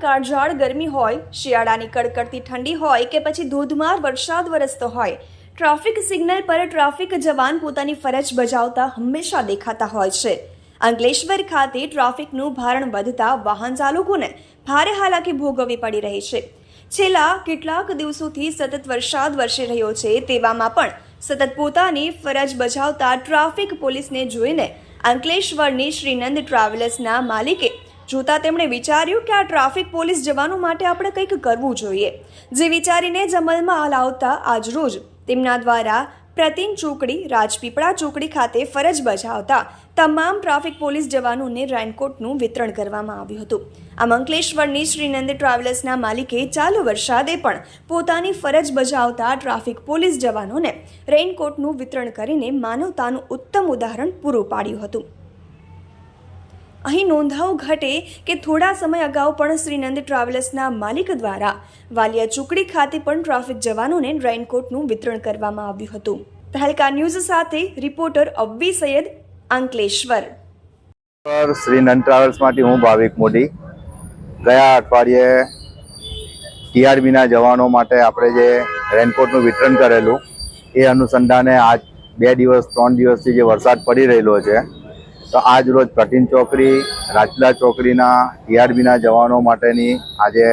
કાળઝાળ ગરમી હોય, શિયાળાની કડકડતી ઠંડી હોય કે પછી ધોધમાર વરસાદ વરસતો હોય, ટ્રાફિક સિગ્નલ પર ટ્રાફિક જવાન પોતાની ફરજ બજાવતા હંમેશા દેખાતા હોય છે. અંકલેશ્વર ખાતે ટ્રાફિકનું ભારણ વધતા વાહન ચાલકોને ભારે હાલાકી ભોગવવી પડી રહી છે. છેલ્લા કેટલાક દિવસોથી સતત વરસાદ વરસી રહ્યો છે, તેવામાં પણ સતત પોતાની ફરજ બજાવતા ટ્રાફિક પોલીસને જોઈને અંકલેશ્વરની શ્રીનંદ ટ્રાવેલર્સના માલિકે જોતા તેમણે વિચાર્યું કે આ ટ્રાફિક પોલીસ જવાનો માટે આપણે કંઈક કરવું જોઈએ. જે વિચારીને જ અમલમાં લાવતા આજરોજ તેમના દ્વારા પ્રતિન ચોકડી, રાજપીપળા ચોકડી ખાતે ફરજ બજાવતા તમામ ટ્રાફિક પોલીસ જવાનોને રેનકોટનું વિતરણ કરવામાં આવ્યું હતું. આમ અંકલેશ્વરની શ્રીનંદ ટ્રાવેલર્સના માલિકે ચાલુ વરસાદે પણ પોતાની ફરજ બજાવતા ટ્રાફિક પોલીસ જવાનોને રેઇનકોટનું વિતરણ કરીને માનવતાનું ઉત્તમ ઉદાહરણ પૂરું પાડ્યું હતું. અહીં નોંધાવું ઘટે કે થોડા સમય અગાઉ પણ શ્રીનંદ ટ્રાવેલર્સના માલિક દ્વારા વાલિયા ચોકડી ખાતે પણ ટ્રાફિક જવાનોને રેઇનકોટનું વિતરણ કરવામાં આવ્યું હતું. તહેલકા ન્યૂઝ સાથે રિપોર્ટર અબ્બી સૈયદ અંકલેશ્વર. પર શ્રીનંદ ટ્રાવેલ્સમાંથી હું ભાવિક મોદી. ગયા અઠવાડિયે ટીઆરબીના જવાનો માટે આપણે જે રેનકોટનું વિતરણ કરેલું, એ અનુસંધાને આજ બે દિવસ, ત્રણ દિવસથી જે વરસાદ પડી રહેલો છે તો આજ રોજ પ્રતિન ચોકડી રાજલા ચોકડીના ટીઆરબીના જવાનો માટેની આજે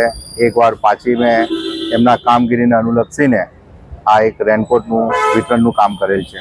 એકવાર પાછી મેં એમના કામગીરીને અનુલક્ષીને આ એક રેનકોટનું વિતરણનું કામ કરેલ છે.